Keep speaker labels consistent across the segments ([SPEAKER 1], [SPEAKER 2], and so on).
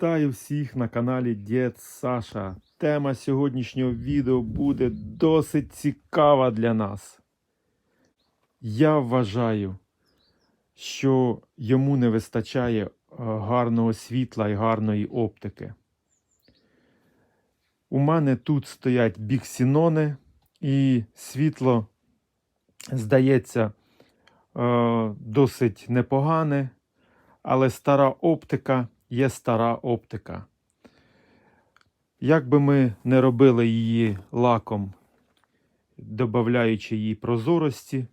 [SPEAKER 1] Вітаю всіх на каналі Дід Саша. Тема сьогоднішнього відео буде досить цікава для нас. Я вважаю, що йому не вистачає е, гарного світла і гарної оптики. У мене тут стоять біксінони, і світло, здається, е, досить непогане, але стара оптика є стара оптика. Як би ми не робили її лаком, додаючи її прозорості,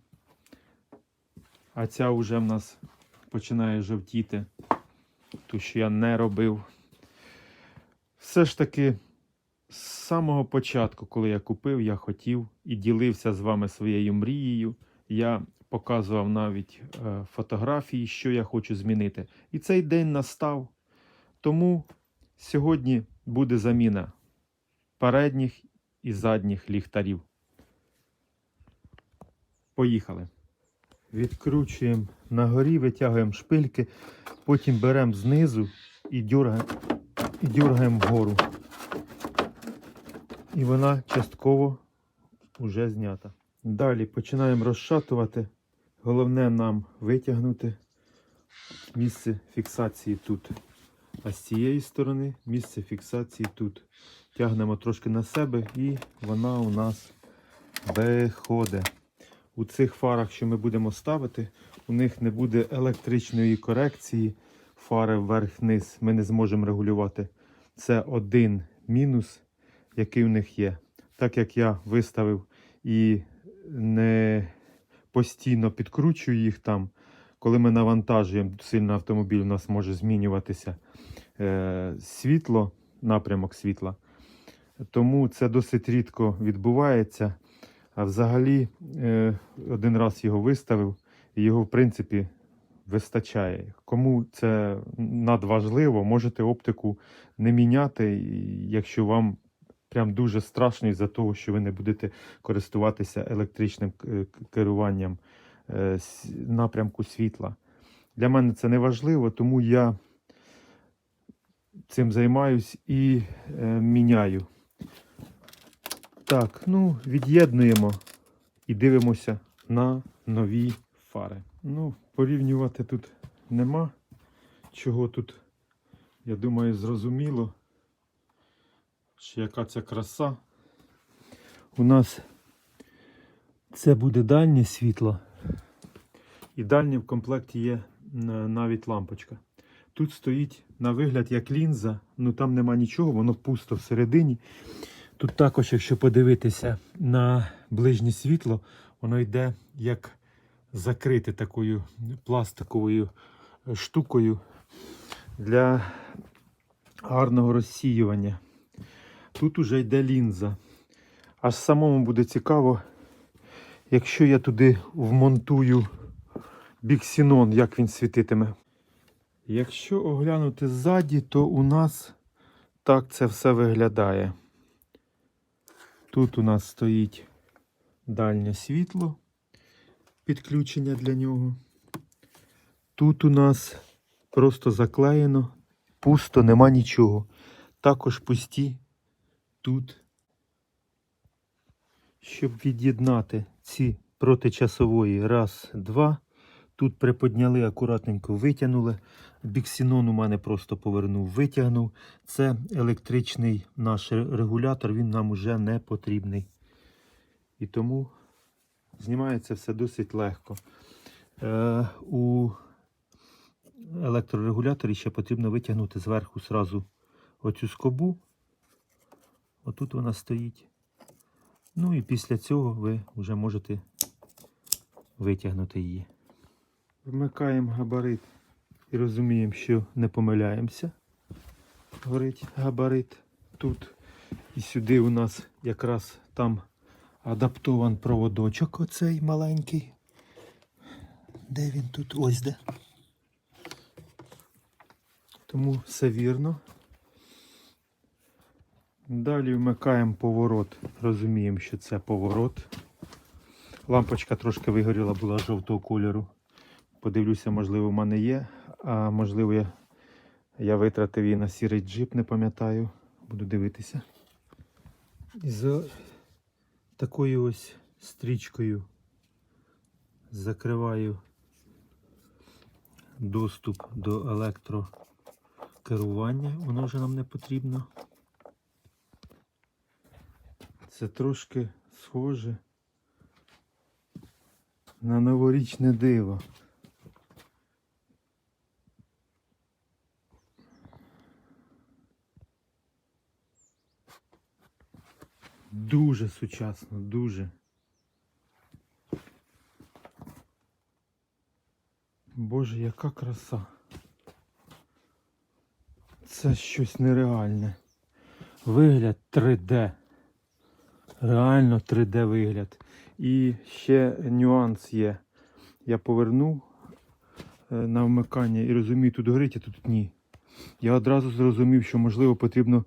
[SPEAKER 1] а ця вже в нас починає жовтіти, ту, що я не робив. Все ж таки, з самого початку, коли я купив, я хотів і ділився з вами своєю мрією. Я показував навіть е, фотографії, що я хочу змінити. І цей день настав. Тому сьогодні буде заміна передніх і задніх ліхтарів. Поїхали. Відкручуємо на горі, витягуємо шпильки, потім беремо знизу і дергаємо, і дергаємо вгору. І вона частково вже знята. Далі починаємо розшатувати. Головне нам витягнути місце фіксації тут. А з цієї сторони місце фіксації тут. Тягнемо трошки на себе і вона у нас виходить. У цих фарах, що ми будемо ставити, у них не буде електричної корекції. Фари вверх-вниз ми не зможемо регулювати. Це один мінус, який у них є. Так як я виставив і не постійно підкручую їх там, коли ми навантажуємо сильно автомобіль, у нас може змінюватися е, світло, напрямок світла. Тому це досить рідко відбувається. А взагалі, е, один раз його виставив, і його, в принципі, вистачає. Кому це надважливо, можете оптику не міняти, якщо вам прям дуже страшно із-за того, що ви не будете користуватися електричним е, керуванням напрямку світла. Для мене це не важливо, тому я цим займаюсь і е, міняю. Так, ну, від'єднуємо і дивимося на нові фари. Ну, порівнювати тут нема. Чого тут, я думаю, зрозуміло. Що яка це краса. У нас це буде дальнє світло. І дальнє в комплекті є навіть лампочка. Тут стоїть на вигляд як лінза, ну там нема нічого, воно пусто всередині. Тут також, якщо подивитися на ближнє світло, воно йде як закрите такою пластиковою е, штукою для гарного розсіювання. Тут уже йде лінза. Аж самому буде цікаво, якщо я туди вмонтую біксінон, як він світитиме. Якщо оглянути ззаді, то у нас так це все виглядає. Тут у нас стоїть дальнє світло, підключення для нього. Тут у нас просто заклеєно, пусто, нема нічого. Також пусті тут. Щоб від'єднати ці протичасової раз, два. Тут приподняли, акуратненько витягнули. Біксінон у мене просто повернув, витягнув. Це електричний наш регулятор, він нам уже не потрібний. І тому знімається все досить легко. Е, у електрорегуляторі ще потрібно витягнути зверху сразу оцю скобу. Отут вона стоїть. Ну і після цього ви вже можете витягнути її. Вмикаємо габарит і розуміємо, що не помиляємося. Горить габарит тут. І сюди у нас якраз там адаптован проводочок оцей маленький. Де він тут? Ось де. Тому все вірно. Далі вмикаємо поворот. Розуміємо, що це поворот. Лампочка трошки вигоріла, була жовтого кольору. Подивлюся, можливо, в мене є, а можливо, я Я витратив її на сірий джип, не пам'ятаю. Буду дивитися. І за такою ось стрічкою закриваю доступ до електрокерування. Воно вже нам не потрібно. Це трошки схоже на новорічне диво. Дуже сучасно, дуже. Боже, яка краса. Це щось нереальне. Вигляд 3D. Реально 3D вигляд. І ще нюанс є. Я повернув е, на вмикання і розумію, тут горить, а тут ні. Я одразу зрозумів, що можливо потрібно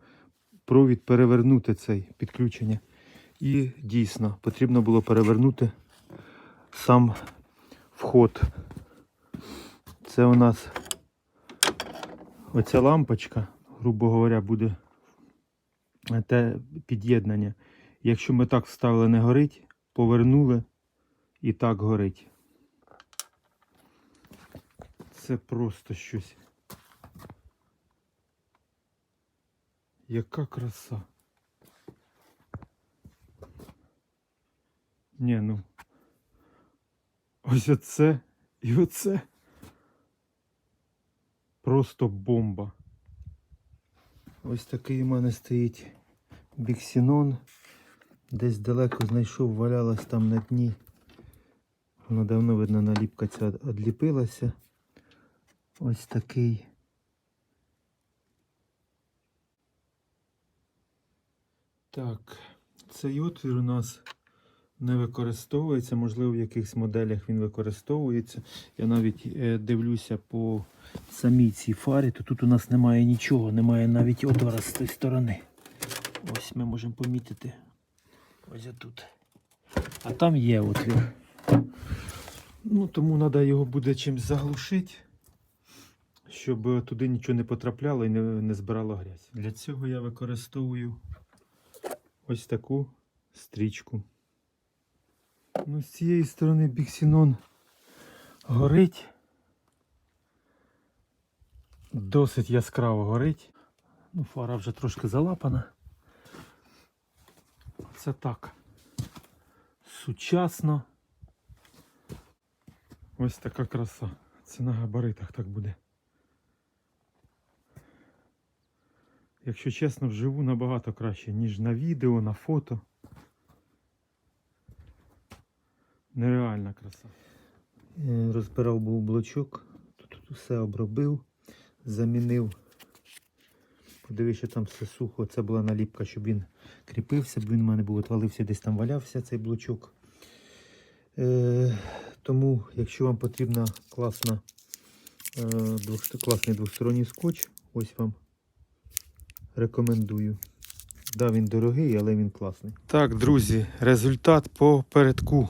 [SPEAKER 1] провід перевернути цей підключення. І дійсно потрібно було перевернути сам вход. Це у нас оця лампочка, грубо говоря, буде те під'єднання. Якщо ми так вставили, не горить, повернули і так горить. Це просто щось. Яка краса. Ні, ну. Ось оце і оце. Просто бомба. Ось такий у мене стоїть біксінон. Десь далеко знайшов, валялась там на дні. Воно давно, видно, наліпка ця відліпилася. Ось такий. Так, цей отвір у нас не використовується, можливо, в якихось моделях він використовується. Я навіть е, дивлюся по самій цій фарі, то тут у нас немає нічого, немає навіть отвора з цієї сторони. Ось ми можемо помітити. Ось тут. А там є отвір. Ну, тому треба його буде чимось заглушити, щоб туди нічого не потрапляло і не, не збирало грязь. Для цього я використовую ось таку стрічку. Ну, з цієї сторони біксінон горить. Досить яскраво горить. Ну, фара вже трошки залапана. Це так. Сучасно. Ось така краса. Це на габаритах так буде. Якщо чесно, вживу набагато краще, ніж на відео, на фото. Нереальна краса. Е, Розбирав був блочок, тут все обробив, замінив. Подивився, що там все сухо. Це була наліпка, щоб він кріпився, бо він у мене був отвалився, десь там валявся цей блочок. Е, тому, якщо вам потрібна класна, е, двох, класний двосторонній скотч, ось вам рекомендую. Да, він дорогий, але він класний. Так, друзі, результат по передку.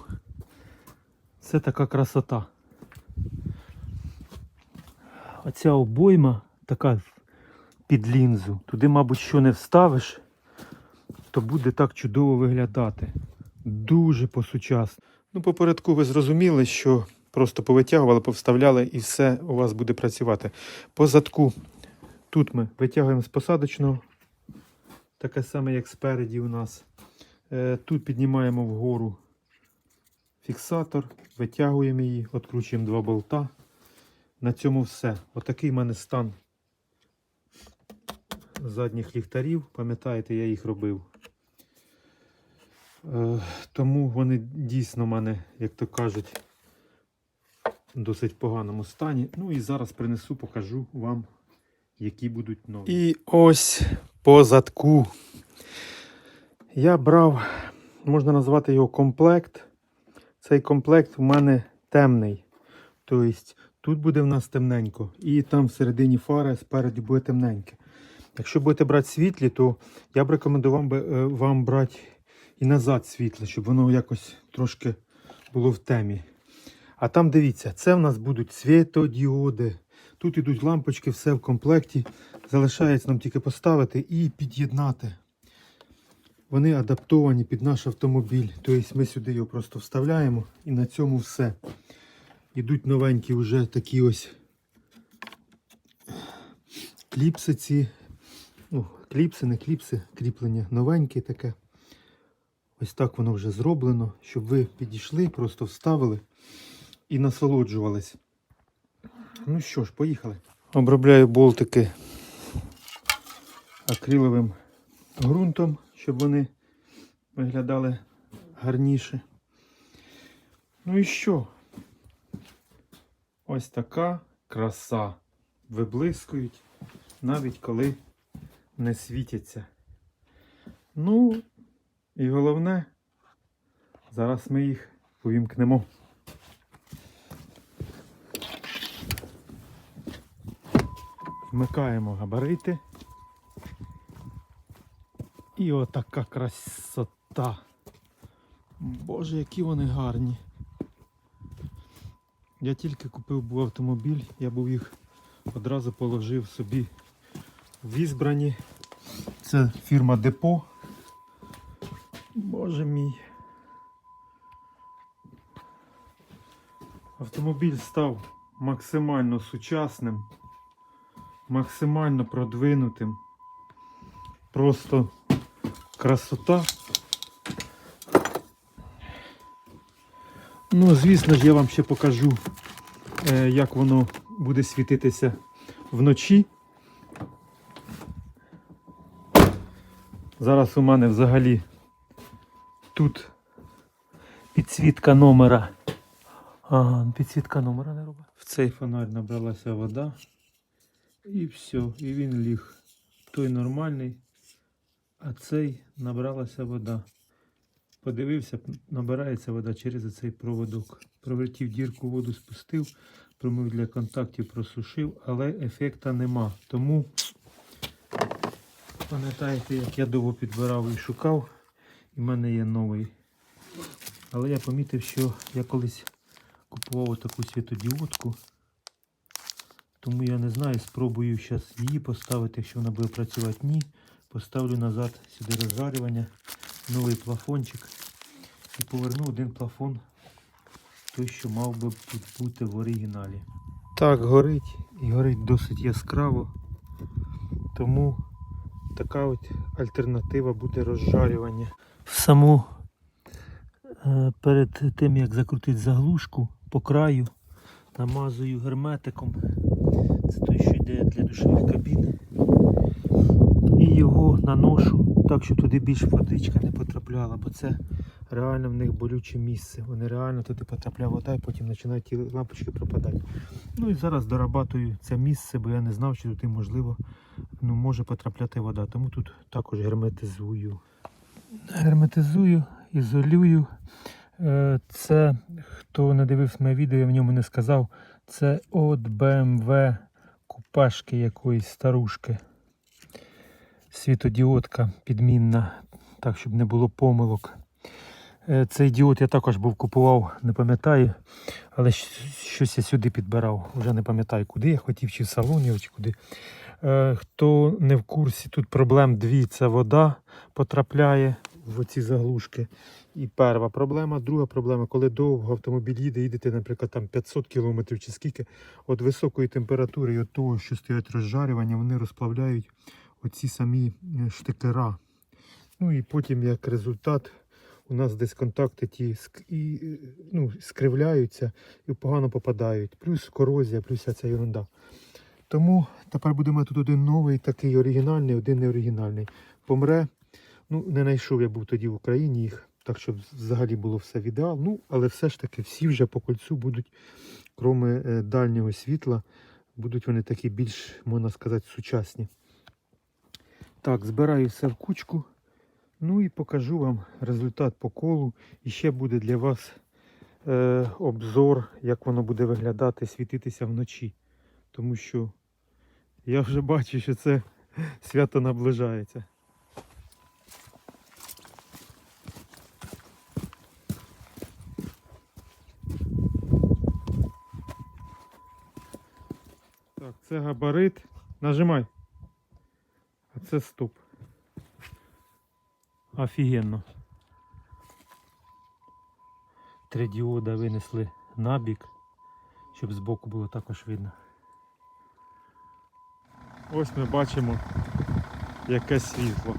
[SPEAKER 1] Це така красота. Оця обойма така під лінзу. Туди, мабуть, що не вставиш, то буде так чудово виглядати. Дуже по-сучасно. Ну, по передку ви зрозуміли, що просто повитягували, повставляли і все у вас буде працювати. По задку тут ми витягуємо з посадочного, таке саме, як спереді у нас. Е, Тут піднімаємо вгору фіксатор, витягуємо її, відкручуємо два болта. На цьому все. Отакий в мене стан задніх ліхтарів. Пам'ятаєте, я їх робив. Е, тому вони дійсно в мене, як то кажуть, в досить поганому стані. Ну і зараз принесу, покажу вам, які будуть нові. І ось по задку. Я брав, можна назвати його комплект. Цей комплект у мене темний. Тобто тут буде в нас темненько. І там всередині фари спереді буде темненьке. Якщо будете брати світлі, то я б рекомендував е, вам брати і назад світле, щоб воно якось трошки було в темі. А там дивіться, це в нас будуть світодіоди. Тут ідуть лампочки, все в комплекті. Залишається нам тільки поставити і під'єднати. Вони адаптовані під наш автомобіль. Тобто ми сюди його просто вставляємо і на цьому все. Ідуть новенькі вже такі ось кліпси ці. Кліпси, не кліпси, кріплення новеньке таке. Ось так воно вже зроблено, щоб ви підійшли, просто вставили і насолоджувались. Ну що ж, поїхали. Обробляю болтики акриловим ґрунтом, щоб вони виглядали гарніше. Ну і що? Ось така краса. Виблискують, навіть коли не світяться. Ну, і головне, зараз ми їх увімкнемо. Вмикаємо габарити. І отака красота. Боже, які вони гарні. Я тільки купив був автомобіль, я був їх одразу положив собі в ізбрані. Це фірма Депо. Боже мій. Автомобіль став максимально сучасним, максимально продвинутим. Просто красота. Ну, звісно ж, я вам ще покажу, е, як воно буде світитися вночі. Зараз у мене взагалі тут підсвітка номера. Ага, підсвітка номера не робить. В цей фонарь набралася вода. І все, і він ліг. Той нормальний, а цей набралася вода. Подивився, набирається вода через цей проводок. Провертів дірку, воду спустив, промив для контактів, просушив, але ефекта нема. Тому пам'ятаєте, як я довго підбирав і шукав, і в мене є новий. Але я помітив, що я колись купував таку світодіодку. Тому я не знаю, спробую зараз її поставити, якщо вона буде працювати. Ні. Поставлю назад сюди розжарювання, новий плафончик. І поверну один плафон, той, що мав би бути в оригіналі. Так, горить і горить досить яскраво. Тому така от альтернатива буде розжарювання. В саму е, перед тим як закрутити заглушку по краю, намазую герметиком. Це той, що йде для душових кабін. І його наношу так, щоб туди більше водичка не потрапляла, бо це реально в них болюче місце. Вони реально туди потрапляє вода і потім починають ті лампочки пропадати. Ну і зараз дорабатую це місце, бо я не знав, що туди можливо ну, може потрапляти вода. Тому тут також герметизую. Герметизую, ізолюю. Е, Це, хто не дивився моє відео, я в ньому не сказав. Це от BMW купешки якоїсь старушки. Світодіодка підмінна, так, щоб не було помилок. Е, Цей діод я також був купував, не пам'ятаю, але щось я сюди підбирав. Вже не пам'ятаю, куди я хотів, чи в салон його, чи куди. Е, Хто не в курсі, тут проблем дві: це вода потрапляє в ці заглушки. І перша проблема. Друга проблема, коли довго автомобіль їде, їдете, наприклад, там 500 км чи скільки, от високої температури і от того, що стоять розжарювання, вони розплавляють оці самі е, штикера. Ну і потім, як результат, у нас десь контакти ті і, ну, скривляються і погано попадають. Плюс корозія, плюс ця ерунда. Тому тепер будемо тут один новий, такий оригінальний, один неоригінальний. Помре. Ну, не знайшов я був тоді в Україні їх, так щоб взагалі було все в ідеал. Ну, але все ж таки всі вже по кольцу будуть, крім е, дальнього світла, будуть вони такі більш, можна сказати, сучасні. Так, збираю все в кучку. Ну і покажу вам результат по колу. І ще буде для вас е, обзор, як воно буде виглядати, світитися вночі. Тому що я вже бачу, що це свято наближається. Так, це габарит. Нажимай. А це стоп. Офігенно. Три діода винесли на бік, щоб збоку було також видно. Ось ми бачимо яке світло.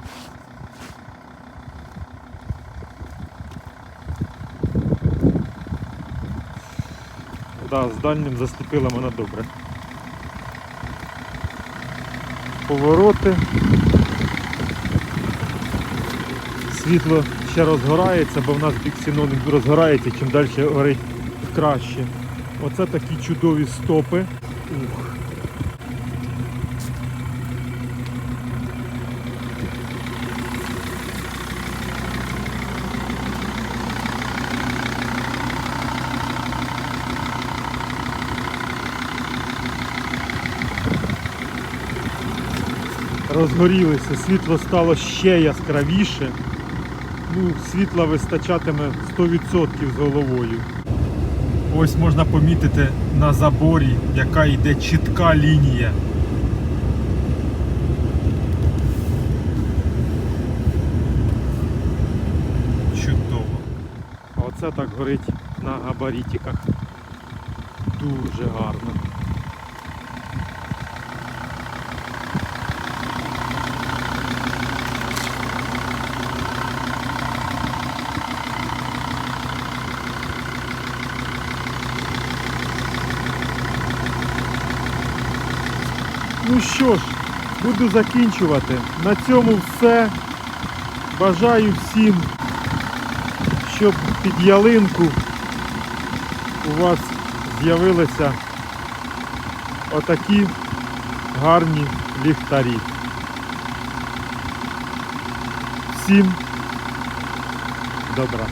[SPEAKER 1] Да, з дальнім засліпила мене добре. Повороти. Світло ще розгорається, бо в нас бік ксенон розгорається, чим далі горить краще. Оце такі чудові стопи. Ух. розгорілися, світло стало ще яскравіше. Ну, світла вистачатиме 100% з головою. Ось можна помітити на заборі, яка йде чітка лінія. Чудово. Оце так горить на габаритиках. Дуже гарно. Ну що ж, буду закінчувати. На цьому все. Бажаю всім, щоб під ялинку у вас з'явилися отакі гарні ліхтарі. Всім добра.